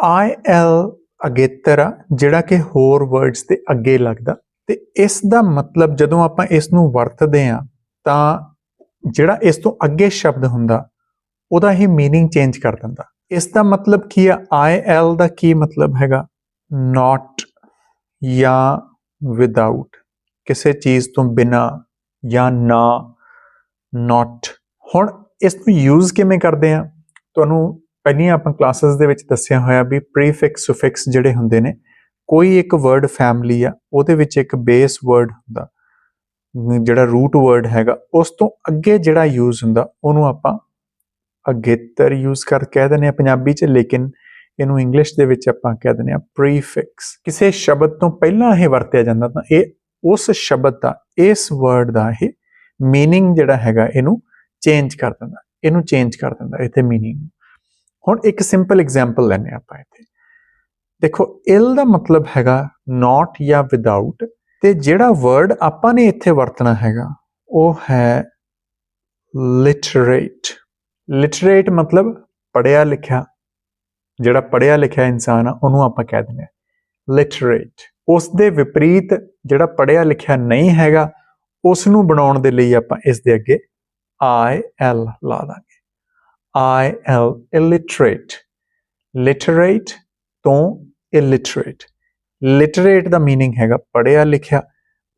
I L ਅਗੇਤਰ ਆ ਜਿਹੜਾ ਕਿ ਹੋਰ ਵਰਡਸ ਦੇ ਅੱਗੇ ਲੱਗਦਾ ਤੇ ਇਸ ਦਾ ਮਤਲਬ ਜਦੋਂ ਆਪਾਂ ਇਸ ਨੂੰ ਵਰਤਦੇ ਆ ਤਾਂ ਜਿਹੜਾ ਇਸ ਤੋਂ ਅੱਗੇ ਸ਼ਬਦ ਹੁੰਦਾ ਉਹਦਾ ਹੀ मीनिंग ਚੇਂਜ ਕਰ ਦਿੰਦਾ ਇਸ ਦਾ ਮਤਲਬ ਕੀ ਆ ਆਈ ਐਲ ਦਾ ਕੀ ਮਤਲਬ ਹੈਗਾ ਨਾਟ ਜਾਂ ਵਿਦਆਊਟ ਕਿਸੇ ਚੀਜ਼ ਤੋਂ ਬਿਨਾ ਜਾਂ ਨਾ ਨਾਟ ਹੁਣ ਇਸ ਨੂੰ ਯੂਜ਼ ਕਿਵੇਂ ਕਰਦੇ ਆ ਤੁਹਾਨੂੰ ਪਹਿਲੀਆਂ ਆਪਾਂ ਕਲਾਸਸ ਦੇ ਵਿੱਚ ਦੱਸਿਆ ਹੋਇਆ ਵੀ ਪ੍ਰੀਫਿਕਸ ਸੁਫਿਕਸ ਜਿਹੜੇ ਹੁੰਦੇ ਨੇ, ਕੋਈ ਇੱਕ ਵਰਡ ਫੈਮਿਲੀ ਆ, ਉਹਦੇ ਵਿੱਚ ਇੱਕ ਬੇਸ ਵਰਡ ਹੁੰਦਾ। ਜਿਹੜਾ ਰੂਟ ਵਰਡ ਹੈਗਾ, ਉਸ ਤੋਂ ਅੱਗੇ ਜਿਹੜਾ ਯੂਜ਼ ਹੁੰਦਾ, ਉਹਨੂੰ ਆਪਾਂ ਅਗੇਤਰ ਯੂਜ਼ ਕਰ ਕਹਿ ਦਿੰਦੇ ਆ ਪੰਜਾਬੀ 'ਚ, ਲੇਕਿਨ ਇਹਨੂੰ ਇੰਗਲਿਸ਼ ਦੇ ਵਿੱਚ ਆਪਾਂ ਕਹਿ ਦਿੰਦੇ ਆ ਪ੍ਰੀਫਿਕਸ ਕਿਸੇ ਸ਼ਬਦ ਤੋਂ ਪਹਿਲਾਂ ਇਹ ਵਰਤਿਆ ਜਾਂਦਾ ਤਾਂ ਇਹ ਉਸ ਸ਼ਬਦ ਦਾ, ਇਸ ਵਰਡ ਦਾ ਇਹ ਮੀਨਿੰਗ ਜਿਹੜਾ ਹੈਗਾ, ਇਹਨੂੰ ਚੇਂਜ ਕਰ ਦਿੰਦਾ। ਇਹਨੂੰ ਚੇਂਜ ਕਰ ਦਿੰਦਾ, ਇੱਥੇ ਮੀਨਿੰਗ ਹੁਣ ਇੱਕ ਸਿੰਪਲ ਐਗਜ਼ਾਮਪਲ ਲੈਨੇ ਆਪਾਂ ਇੱਥੇ। ਦੇਖੋ ਇਲ ਦਾ ਮਤਲਬ ਹੈਗਾ ਨਾਟ ਜਾਂ ਵਿਦਆਊਟ ਤੇ ਜਿਹੜਾ ਵਰਡ ਆਪਾਂ ਨੇ ਇੱਥੇ ਵਰਤਣਾ ਹੈਗਾ, ਉਹ ਹੈ ਲਿਟਰੇਟ ਲਿਟਰੇਟ ਮਤਲਬ ਪੜਿਆ ਲਿਖਿਆ, ਜਿਹੜਾ ਪੜਿਆ ਲਿਖਿਆ ਇਨਸਾਨ ਆ, ਉਹਨੂੰ ਆਪਾਂ ਕਹਿ ਦਿੰਦੇ ਆ ਲਿਟਰੇਟ ਉਸ ਦੇ ਵਿਪਰੀਤ ਜਿਹੜਾ ਪੜਿਆ ਲਿਖਿਆ ਨਹੀਂ ਹੈਗਾ ਉਸ ਨੂੰ ਬਣਾਉਣ ਦੇ ਲਈ ਆਪਾਂ ਇਸ ਦੇ ਅੱਗੇ ਆਈ ਐਲ ਲਾ ਦਾਂਗੇ। I L illiterate. ਲਿਟਰੇਟ ਤੋਂ ਇਲਿਟਰੇਟ। ਲਿਟਰੇਟ ਦਾ meaning ਹੈਗਾ ਪੜਿਆ ਲਿਖਿਆ।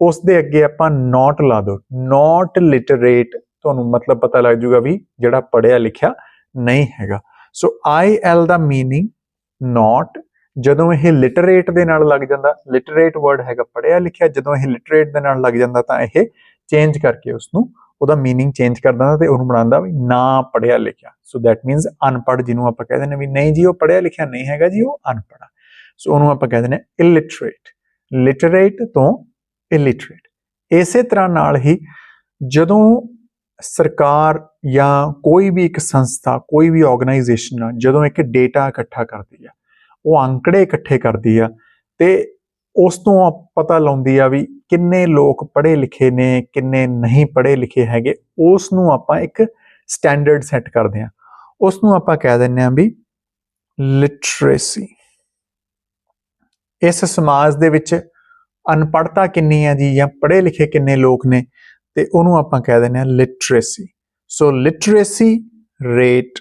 ਉਸ ਦੇ ਅੱਗੇ ਆਪਾਂ not ਲਾ ਦੋ not ਲਿਟਰੇਟ ਤੁਹਾਨੂੰ ਮਤਲਬ ਪਤਾ ਲੱਗ ਜੂਗਾ ਵੀ ਜਿਹੜਾ ਪੜਿਆ ਲਿਖਿਆ ਨਹੀਂ ਹੈਗਾ। ਸੋ ਆਈ ਐਲ ਦਾ meaning not, ਜਦੋਂ ਇਹ ਲਿਟਰੇਟ ਦੇ ਨਾਲ ਲੱਗ ਜਾਂਦਾ, ਲਿਟਰੇਟ ਵਰਡ ਹੈਗਾ ਪੜਿਆ ਲਿਖਿਆ, ਜਦੋਂ ਇਹ ਲਿਟਰੇਟ ਦੇ ਨਾਲ ਲੱਗ ਜਾਂਦਾ ਤਾਂ ਇਹ ਚੇਂਜ ਕਰਕੇ ਉਸ ਨੂੰ ਉਹਦਾ मीनिंग ਚੇਂਜ ਕਰ ਦਿੰਦਾ ਤੇ ਉਹਨੂੰ ਬਣਾਉਂਦਾ ਵੀ ਨਾ ਪੜਿਆ ਲਿਖਿਆ ਸੋ ਦੈਟ ਮੀਨਸ ਅਨਪੜ੍ਹ ਜਿਹਨੂੰ ਆਪਾਂ ਕਹਿੰਦੇ ਨੇ ਵੀ ਨਹੀਂ ਜੀ ਉਹ ਪੜਿਆ ਲਿਖਿਆ ਨਹੀਂ ਹੈਗਾ ਜੀ ਉਹ ਅਨਪੜ੍ਹ ਆ ਸੋ ਉਹਨੂੰ ਆਪਾਂ ਕਹਿੰਦੇ ਨੇ illiterate ਲਿਟਰੇਟ ਤੋਂ illiterate ਇਸੇ ਤਰ੍ਹਾਂ ਨਾਲ ਹੀ ਜਦੋਂ ਸਰਕਾਰ ਜਾਂ ਕੋਈ ਵੀ ਇੱਕ ਸੰਸਥਾ ਕੋਈ ਵੀ ਆਰਗੇਨਾਈਜੇਸ਼ਨ ਆ ਜਦੋਂ ਇੱਕ ਡੇਟਾ ਇਕੱਠਾ ਕਰਦੀ ਆ ਉਹ ਅੰਕੜੇ ਇਕੱਠੇ ਕਰਦੀ ਆ ਤੇ ਉਸ ਤੋਂ ਆ- ਪਤਾ ਲਾਉਂਦੀ ਆ ਵੀ ਕਿੰਨੇ ਲੋਕ ਪੜ੍ਹੇ ਲਿਖੇ ਨੇ, ਕਿੰਨੇ ਨਹੀਂ ਪੜ੍ਹੇ ਲਿਖੇ ਹੈਗੇ ਉਸ ਨੂੰ ਆਪਾਂ ਇੱਕ ਸਟੈਂਡਰਡ ਸੈੱਟ ਕਰਦੇ ਹਾਂ। ਉਸ ਨੂੰ ਆਪਾਂ ਕਹਿ ਦਿੰਦੇ ਆ ਵੀ ਲਿਟਰੇਸੀ ਇਸ ਸਮਾਜ ਦੇ ਵਿੱਚ ਅਨਪੜ੍ਹਤਾ ਕਿੰਨੀ ਹੈ ਜੀ ਜਾਂ ਪੜ੍ਹੇ ਲਿਖੇ ਕਿੰਨੇ ਲੋਕ ਨੇ, ਤੇ ਉਹਨੂੰ ਆਪਾਂ ਕਹਿ ਦਿੰਦੇ ਆ literacy so literacy rate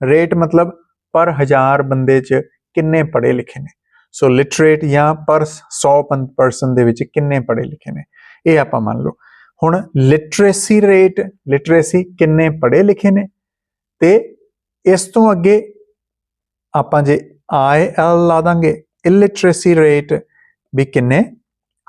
rate ਮਤਲਬ ਪਰ ਹਜ਼ਾਰ ਬੰਦੇ 'ਚ ਕਿੰਨੇ ਪੜ੍ਹੇ ਲਿਖੇ ਨੇ। ਸੋ ਲਿਟਰੇਟ ਜਾਂ ਪਰ 100 ਪਰਸਨ ਦੇ ਵਿੱਚ ਕਿੰਨੇ ਪੜ੍ਹੇ ਲਿਖੇ ਨੇ? ਇਹ ਆਪਾਂ ਮੰਨ ਲਓ। ਹੁਣ ਲਿਟਰੇਸੀ ਰੇਟ ਲਿਟਰੇਸੀ ਕਿੰਨੇ ਪੜ੍ਹੇ ਲਿਖੇ ਨੇ? ਤੇ ਇਸ ਤੋਂ ਅੱਗੇ ਆਪਾਂ ਜੇ ਆਈ ਐਲ ਲਾ ਦਾਂਗੇ ਇਲਿਟਰੇਸੀ ਰੇਟ ਵੀ ਕਿੰਨੇ?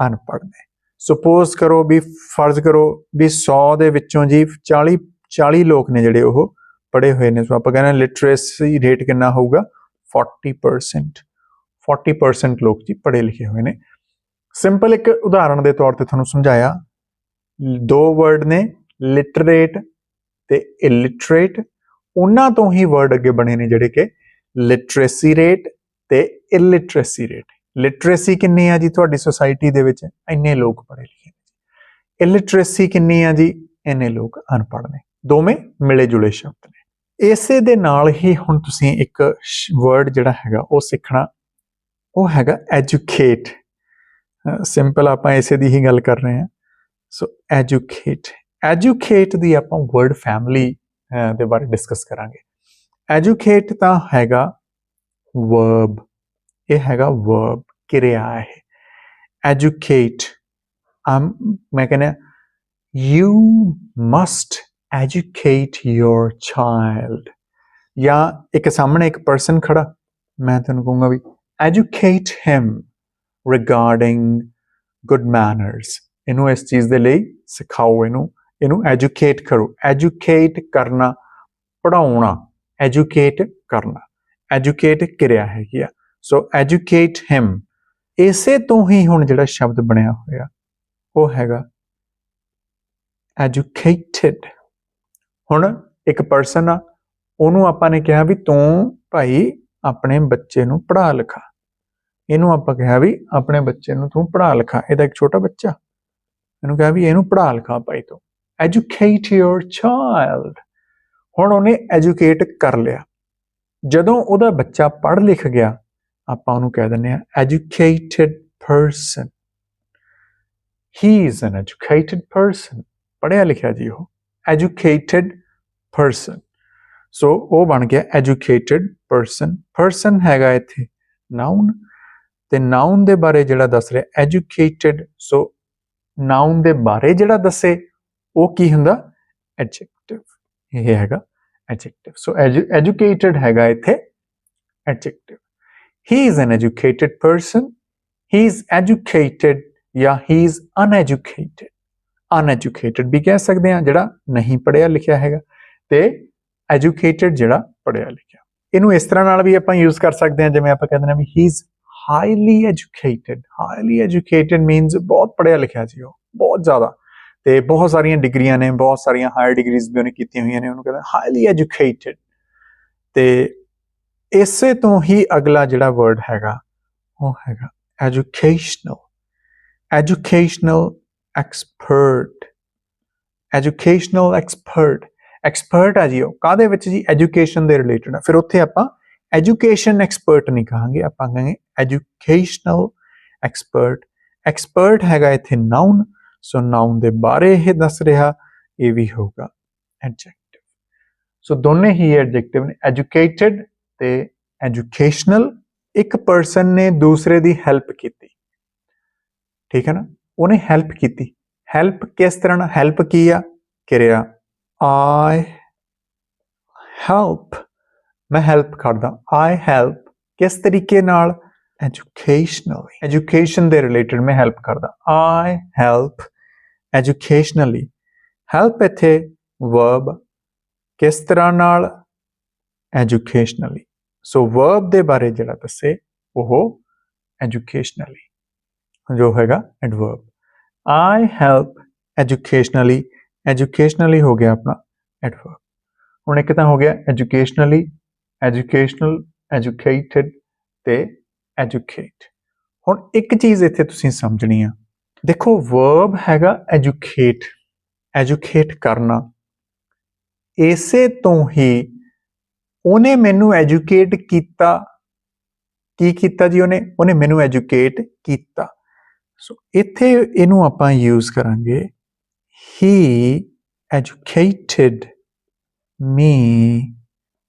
ਅਨਪੜ੍ਹ ਨੇ। ਸੁਪੋਜ਼ ਕਰੋ ਵੀ, ਫਰਜ਼ ਕਰੋ ਵੀ 100 ਦੇ ਵਿੱਚੋਂ ਜੀ 40 40 ਲੋਕ ਨੇ ਜਿਹੜੇ ਉਹ ਪੜ੍ਹੇ ਹੋਏ ਨੇ। ਸੋ ਆਪਾਂ ਕਹਿੰਦੇ ਲਿਟਰੇਸੀ ਰੇਟ ਕਿੰਨਾ ਹੋਊਗਾ? 40% 40% ਲੋਕ ਜੀ ਪੜ੍ਹੇ ਲਿਖੇ ਹੋਏ ਨੇ। ਸਿੰਪਲ ਇੱਕ ਉਦਾਹਰਣ ਦੇ ਤੌਰ ਤੇ ਤੁਹਾਨੂੰ ਸਮਝਾਇਆ। ਦੋ ਵਰਡ ਨੇ ਲਿਟਰੇਟ ਤੇ ਇਲਿਟਰੇਟ ਉਹਨਾਂ ਤੋਂ ਹੀ ਵਰਡ ਅੱਗੇ ਬਣੇ ਨੇ ਜਿਹੜੇ ਕਿ ਲਿਟਰੇਸੀ ਰੇਟ ਤੇ ਇਲਿਟਰੇਸੀ ਰੇਟ ਲਿਟਰੇਸੀ ਕਿੰਨੀ ਆ ਜੀ ਤੁਹਾਡੀ ਸੋਸਾਇਟੀ ਦੇ ਵਿੱਚ? ਇੰਨੇ ਲੋਕ ਪੜ੍ਹੇ ਲਿਖੇ ਨੇ ਇਲਿਟਰੇਸੀ ਕਿੰਨੀ ਆ ਜੀ? ਇੰਨੇ ਲੋਕ ਅਨਪੜ੍ਹ ਨੇ। ਦੋਵੇਂ ਮਿਲੇ ਜੁਲੇ ਸ਼ਬਦ ਨੇ। ਇਸੇ ਦੇ ਨਾਲ ਹੀ ਹੁਣ ਤੁਸੀਂ ਇੱਕ ਵਰਡ ਜਿਹੜਾ ਹੈਗਾ ਉਹ ਸਿੱਖਣਾ ਉਹ ਹੈਗਾ ਐਜੂਕੇਟ ਸਿੰਪਲ ਆਪਾਂ ਇਸੇ ਦੀ ਹੀ ਗੱਲ ਕਰ ਰਹੇ ਹਾਂ ਸੋ ਐਜੂਕੇਟ ਐਜੂਕੇਟ ਦੀ ਆਪਾਂ ਵਰਡ ਫੈਮਿਲੀ ਦੇ ਬਾਰੇ ਡਿਸਕਸ ਕਰਾਂਗੇ ਐਜੂਕੇਟ ਤਾਂ ਹੈਗਾ ਵਰਬ ਇਹ ਹੈਗਾ ਵਰਬ ਕਿਰਿਆ ਹੈ ਐਜੂਕੇਟ ਅਮ ਮੈਂ ਕਹਿੰਦਾ you must educate your child ਜਾਂ ਇੱਕ ਸਾਹਮਣੇ ਇੱਕ ਪਰਸਨ ਖੜਾ ਮੈਂ ਤੁਹਾਨੂੰ ਕਹੂੰਗਾ ਵੀ educate him regarding good manners ਇਹਨੂੰ ਇਸ ਚੀਜ਼ ਦੇ ਲਈ ਸਿਖਾਓ ਇਹਨੂੰ। ਇਹਨੂੰ ਐਜੂਕੇਟ ਕਰੋ। ਐਜੂਕੇਟ ਕਰਨਾ ਪੜਾਉਣਾ ਐਜੂਕੇਟ ਕਰਨਾ। ਐਜੂਕੇਟ ਕਿਰਿਆ ਹੈਗੀ ਆ। ਸੋ ਐਜੂਕੇਟ ਹਿਮ ਇਸੇ ਤੋਂ ਹੀ ਹੁਣ ਜਿਹੜਾ ਸ਼ਬਦ ਬਣਿਆ ਹੋਇਆ, ਉਹ ਹੈਗਾ ਐਜੂਕੇਟਿਡ ਹੁਣ ਇੱਕ ਪਰਸਨ ਆ, ਉਹਨੂੰ ਆਪਾਂ ਨੇ ਕਿਹਾ ਵੀ ਤੂੰ ਭਾਈ ਆਪਣੇ ਬੱਚੇ ਨੂੰ ਪੜ੍ਹਾ ਲਿਖਾ। ਇਹਨੂੰ ਆਪਾਂ ਕਿਹਾ ਵੀ ਆਪਣੇ ਬੱਚੇ ਨੂੰ ਤੂੰ ਪੜ੍ਹਾ ਲਿਖਾ। ਇਹਦਾ ਇੱਕ ਛੋਟਾ ਬੱਚਾ। ਇਹਨੂੰ ਕਿਹਾ ਵੀ ਇਹਨੂੰ ਪੜ੍ਹਾ ਲਿਖਾ ਭਾਈ ਤੂੰ। ਐਜੂਕੇਟ ਯੋਰ ਚਾਈਲਡ ਹੁਣ ਉਹਨੇ ਐਜੂਕੇਟ ਕਰ ਲਿਆ। ਜਦੋਂ ਉਹਦਾ ਬੱਚਾ ਪੜ੍ਹ ਲਿਖ ਗਿਆ, ਆਪਾਂ ਉਹਨੂੰ ਕਹਿ ਦਿੰਦੇ ਆ educated person he is an educated person ਪੜ੍ਹਿਆ ਲਿਖਿਆ ਜੀ ਉਹ। Educated ਪਰਸਨ ਸੋ ਉਹ ਬਣ ਗਿਆ ਐਜੂਕੇਟਿਡ ਪਰਸਨ ਪਰਸਨ ਹੈਗਾ ਇੱਥੇ ਨਾਉਨ ਤੇ ਨਾਉਨ ਦੇ ਬਾਰੇ ਜਿਹੜਾ ਦੱਸ ਰਿਹਾ ਐਜੂਕੇਟਿਡ ਸੋ ਨਾਉਨ ਦੇ ਬਾਰੇ ਜਿਹੜਾ ਦੱਸੇ ਉਹ ਕੀ ਹੁੰਦਾ ਐਡਜੈਕਟਿਵ ਇਹ ਹੈਗਾ ਐਡਜੈਕਟਿਵ ਸੋ ਐਜੂਕੇਟਿਡ ਹੈਗਾ ਇੱਥੇ adjective he is an educated person he is educated ਜਾਂ ਹੀ ਇਜ਼ ਅਨਐਜੂਕੇਟਿਡ ਅਨਐਜੂਕੇਟਿਡ ਵੀ ਕਹਿ ਸਕਦੇ ਆ ਜਿਹੜਾ ਨਹੀਂ ਪੜਿਆ ਲਿਖਿਆ ਹੈਗਾ ਤੇ ਐਜੂਕੇਟਿਡ ਜਿਹੜਾ ਪੜ੍ਹਿਆ ਲਿਖਿਆ। ਇਹਨੂੰ ਇਸ ਤਰ੍ਹਾਂ ਨਾਲ ਵੀ ਆਪਾਂ ਯੂਜ਼ ਕਰ ਸਕਦੇ ਹਾਂ, ਜਿਵੇਂ ਆਪਾਂ ਕਹਿੰਦੇ ਨੇ ਵੀ he is highly educated highly educated means ਬਹੁਤ ਪੜ੍ਹਿਆ ਲਿਖਿਆ ਜੀ ਉਹ, ਬਹੁਤ ਜ਼ਿਆਦਾ। ਤੇ ਬਹੁਤ ਸਾਰੀਆਂ ਡਿਗਰੀਆਂ ਨੇ, ਬਹੁਤ ਸਾਰੀਆਂ ਹਾਇਰ ਡਿਗਰੀਜ਼ ਵੀ ਉਹਨੇ ਕੀਤੀਆਂ ਹੋਈਆਂ ਨੇ, ਉਹਨੂੰ ਕਹਿੰਦੇ ਹਾਈਲੀ ਐਜੂਕੇਟਿਡ ਤੇ ਇਸੇ ਤੋਂ ਹੀ ਅਗਲਾ ਜਿਹੜਾ ਵਰਡ ਹੈਗਾ, ਉਹ ਹੈਗਾ educational educational expert educational expert expert ਆ ਜੀ ਉਹ। ਕਾਦੇ ਵਿੱਚ ਜੀ? ਐਜੂਕੇਸ਼ਨ ਦੇ ਰਿਲੇਟਡ ਆ। ਫਿਰ ਉੱਥੇ ਆਪਾਂ ਐਜੂਕੇਸ਼ਨ ਐਕਸਪਰਟ ਨਹੀਂ ਕਹਾਂਗੇ, ਆਪਾਂ ਕਹਾਂਗੇ ਐਜੂਕੇਸ਼ਨਲ ਐਕਸਪਰਟ ਐਕਸਪਰਟ ਹੈਗਾ ਇੱਥੇ ਨਾਉਨ ਸੋ ਨਾਉਨ ਦੇ ਬਾਰੇ ਇਹ ਦੱਸ ਰਿਹਾ, ਇਹ ਵੀ ਹੋਗਾ ਐਡਜੈਕਟਿਵ ਸੋ ਦੋਨੇ ਹੀ ਐਡਜੈਕਟਿਵ ਨੇ ਐਜੂਕੇਟਿਡ ਤੇ ਐਜੂਕੇਸ਼ਨਲ ਇੱਕ ਪਰਸਨ ਨੇ ਦੂਸਰੇ ਦੀ ਹੈਲਪ ਕੀਤੀ। ਠੀਕ ਹੈ ਨਾ? ਉਹਨੇ ਹੈਲਪ ਕੀਤੀ। ਹੈਲਪ ਕਿਸ ਤਰ੍ਹਾਂ ਨਾਲ? ਹੈਲਪ ਕੀ ਆ? ਕਿਰਿਆ। ਆਈ ਹੈਲਪ ਮੈਂ ਹੈਲਪ ਕਰਦਾ। ਆਈ ਹੈਲਪ ਕਿਸ ਤਰੀਕੇ ਨਾਲ? ਐਜੂਕੇਸ਼ਨਲੀ ਐਜੂਕੇਸ਼ਨ ਦੇ ਰਿਲੇਟਡ ਮੈਂ ਹੈਲਪ ਕਰਦਾ। ਆਈ ਹੈਲਪ ਐਜੂਕੇਸ਼ਨਲੀ ਹੈਲਪ ਇੱਥੇ ਵਰਬ ਕਿਸ ਤਰ੍ਹਾਂ ਨਾਲ? ਐਜੂਕੇਸ਼ਨਲੀ ਸੋ ਵਰਬ ਦੇ ਬਾਰੇ ਜਿਹੜਾ ਦੱਸੇ, ਉਹ ਐਜੂਕੇਸ਼ਨਲੀ ਜੋ ਹੈਗਾ ਐਡਵਰਬ ਆਈ ਹੈਲਪ ਐਜੂਕੇਸ਼ਨਲੀ ਐਜੂਕੇਸ਼ਨਲੀ ਹੋ ਗਿਆ ਆਪਣਾ ਐਡਵਰਬ ਹੁਣ ਇੱਕ ਤਾਂ ਹੋ ਗਿਆ ਐਜੂਕੇਸ਼ਨਲੀ, ਐਜੂਕੇਸ਼ਨਲ, ਐਜੂਕੇਟਡ ਤੇ ਐਜੂਕੇਟ। ਹੁਣ ਇੱਕ ਚੀਜ਼ ਇੱਥੇ ਤੁਸੀਂ ਸਮਝਣੀ ਆ। ਦੇਖੋ ਵਰਬ ਹੈਗਾ ਐਜੂਕੇਟ ਐਜੂਕੇਟ ਕਰਨਾ। ਇਸੇ ਤੋਂ ਹੀ ਉਹਨੇ ਮੈਨੂੰ ਐਜੂਕੇਟ ਕੀਤਾ। ਕੀ ਕੀਤਾ ਜੀ ਉਹਨੇ? ਉਹਨੇ ਮੈਨੂੰ ਐਜੂਕੇਟ ਕੀਤਾ। ਸੋ ਇੱਥੇ ਇਹਨੂੰ ਆਪਾਂ ਯੂਜ਼ ਕਰਾਂਗੇ he educated me,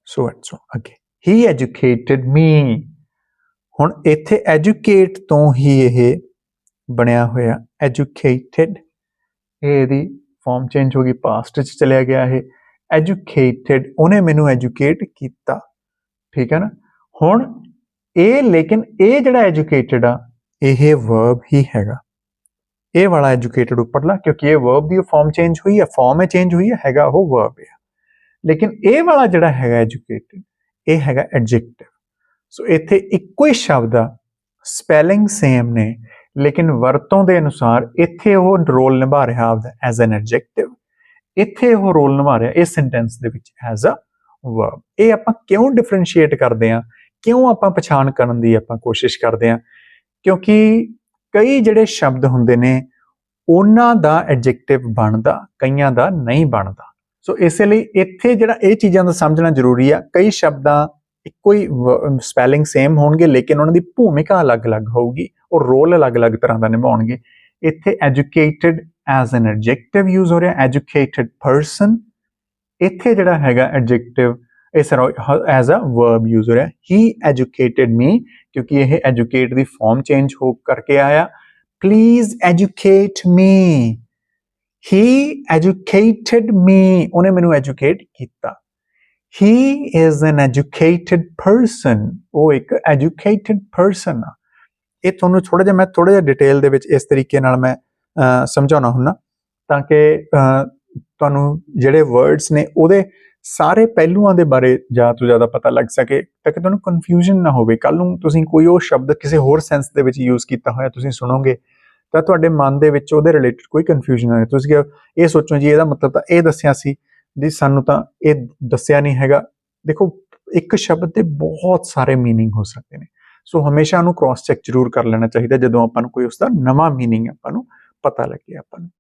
so and so. ਅੱਗੇ he educated me. ਹੁਣ ਇੱਥੇ ਐਜੂਕੇਟ ਤੋਂ ਹੀ ਇਹ ਬਣਿਆ ਹੋਇਆ ਐਜੂਕੇਟਿਡ ਇਹਦੀ ਫਾਰਮ ਚੇਂਜ ਹੋ ਗਈ ਪਾਸਟ ਚ ਚਲਿਆ ਗਿਆ ਇਹ। ਐਜੂਕੇਟਿਡ ਉਹਨੇ ਮੈਨੂੰ ਐਜੂਕੇਟ ਕੀਤਾ। ਠੀਕ ਹੈ ਨਾ? ਹੁਣ ਇਹ, ਲੇਕਿਨ ਇਹ ਜਿਹੜਾ ਐਜੂਕੇਟਿਡ ਆ, ਇਹ ਵਰਬ ਹੀ ਹੈਗਾ। ਇਹ ਵਾਲਾ ਐਜੂਕੇਟਡ ਉੱਪਰਲਾ ਕਿਉਂਕਿ ਇਹ ਵਰਬ ਦੀ ਫਾਰਮ ਚੇਂਜ ਹੋਈ ਹੈ ਫਾਰਮ ਹੈ ਚੇਂਜ ਹੋਈ ਹੈ, ਹੈਗਾ ਉਹ ਵਰਬ ਹੈ ਲੇਕਿਨ ਇਹ ਵਾਲਾ ਜਿਹੜਾ ਹੈਗਾ ਐਜੂਕੇਟਡ ਇਹ ਹੈਗਾ ਐਡਜੈਕਟਿਵ ਸੋ ਇੱਥੇ ਇੱਕੋ ਹੀ ਸ਼ਬਦ ਆ ਸਪੈਲਿੰਗ ਸੇਮ ਨੇ, ਲੇਕਿਨ ਵਰਤੋਂ ਦੇ ਅਨੁਸਾਰ ਇੱਥੇ ਉਹ ਰੋਲ ਨਿਭਾ ਰਿਹਾ ਆਪਦਾ ਐਜ਼ ਐਨ ਐਡਜੈਕਟਿਵ ਇੱਥੇ ਉਹ ਰੋਲ ਨਿਭਾ ਰਿਹਾ ਇਸ ਸੈਂਟੈਂਸ ਦੇ ਵਿੱਚ ਐਜ਼ ਅ ਵਰਬ ਇਹ ਆਪਾਂ ਕਿਉਂ ਡਿਫਰੈਂਸ਼ੀਏਟ ਕਰਦੇ ਆ ਕਿਉਂ ਆਪਾਂ ਪਛਾਣ ਕਰਨ ਦੀ ਆਪਾਂ ਕੋਸ਼ਿਸ਼ ਕਰਦੇ ਆ ਕਿਉਂਕਿ ਕਈ ਜਿਹੜੇ ਸ਼ਬਦ ਹੁੰਦੇ ਨੇ, ਉਹਨਾਂ ਦਾ ਐਡਜੈਕਟਿਵ ਬਣਦਾ, ਕਈਆਂ ਦਾ ਨਹੀਂ ਬਣਦਾ। ਸੋ ਇਸੇ ਲਈ ਇੱਥੇ ਜਿਹੜਾ ਇਹ ਚੀਜ਼ਾਂ ਦਾ ਸਮਝਣਾ ਜ਼ਰੂਰੀ ਆ, ਕਈ ਸ਼ਬਦਾਂ ਇੱਕੋ ਹੀ ਸਪੈਲਿੰਗ ਸੇਮ ਹੋਣਗੇ, ਲੇਕਿਨ ਉਹਨਾਂ ਦੀ ਭੂਮਿਕਾ ਅਲੱਗ-ਅਲੱਗ ਹੋਊਗੀ ਔਰ ਰੋਲ ਅਲੱਗ-ਅਲੱਗ ਤਰ੍ਹਾਂ ਦਾ ਨਿਭਾਉਣਗੇ। ਇੱਥੇ educated as an adjective use ਹੋ ਰਿਹਾ ਐਜੂਕੇਟਿਡ ਪਰਸਨ ਇੱਥੇ ਜਿਹੜਾ ਹੈਗਾ ਐਡਜੈਕਟਿਵ ਇਸ ਐਜ਼ ਅ ਵਰਬ ਯੂਜ਼ ਹੋ ਰਿਹਾ। ਹੀ ਐਜੂਕੇਟਿਡ ਮੀ ਕਿਉਂਕਿ ਇਹ ਐਜੂਕੇਟ ਦੀ ਫਾਰਮ ਚੇਂਜ ਹੋ ਕਰਕੇ ਆਇਆ। Please educate me he educated me ਉਹਨੇ ਮੈਨੂੰ ਐਜੂਕੇਟ ਕੀਤਾ। He is an educated person ਉਹ ਇੱਕ educated person ਆ। ਇਹ ਤੁਹਾਨੂੰ ਥੋੜਾ ਜਿਹਾ ਮੈਂ ਥੋੜਾ ਜਿਹਾ ਡਿਟੇਲ ਦੇ ਵਿੱਚ ਇਸ ਤਰੀਕੇ ਨਾਲ ਮੈਂ ਸਮਝਾਉਣਾ ਹੁੰਦਾ ਤਾਂ ਕਿ ਤੁਹਾਨੂੰ ਜਿਹੜੇ ਵਰਡਸ ਨੇ ਉਹਦੇ ਸਾਰੇ ਪਹਿਲੂਆਂ ਦੇ ਬਾਰੇ ਜ਼ਿਆਦਾ ਤੋਂ ਜ਼ਿਆਦਾ ਪਤਾ ਲੱਗ ਸਕੇ ਤਾਂ ਕਿ ਤੁਹਾਨੂੰ ਕਨਫਿਊਜ਼ਨ ਨਾ ਹੋਵੇ ਕੱਲ ਨੂੰ ਤੁਸੀਂ ਕੋਈ ਉਹ ਸ਼ਬਦ ਕਿਸੇ ਹੋਰ ਸੈਂਸ ਦੇ ਵਿੱਚ ਯੂਜ਼ ਕੀਤਾ ਹੋਇਆ ਤੁਸੀਂ ਸੁਣੋਗੇ ਤਾਂ ਤੁਹਾਡੇ ਮਨ ਦੇ ਵਿੱਚ ਉਹਦੇ ਰਿਲੇਟਡ ਕੋਈ ਕਨਫਿਊਜ਼ਨ ਨਾ ਆਏ ਤੁਸੀਂ ਕਿਹਾ, ਇਹ ਸੋਚੋ ਜੀ ਇਹਦਾ ਮਤਲਬ ਤਾਂ ਇਹ ਦੱਸਿਆ ਸੀ ਜੀ ਸਾਨੂੰ ਤਾਂ ਇਹ ਦੱਸਿਆ ਨਹੀਂ ਹੈਗਾ ਦੇਖੋ ਇੱਕ ਸ਼ਬਦ ਦੇ ਬਹੁਤ ਸਾਰੇ मीनिंग ਹੋ ਸਕਦੇ ਨੇ ਸੋ ਹਮੇਸ਼ਾ ਉਹਨੂੰ ਕ੍ਰਾਸ ਚੈੱਕ ਜ਼ਰੂਰ ਕਰ ਲੈਣਾ ਚਾਹੀਦਾ ਜਦੋਂ ਆਪਾਂ ਨੂੰ ਕੋਈ ਉਸ ਦਾ ਨਵਾਂ मीनिंग ਆਪਾਂ ਨੂੰ ਪਤਾ ਲੱਗੇ ਆਪਾਂ ਨੂੰ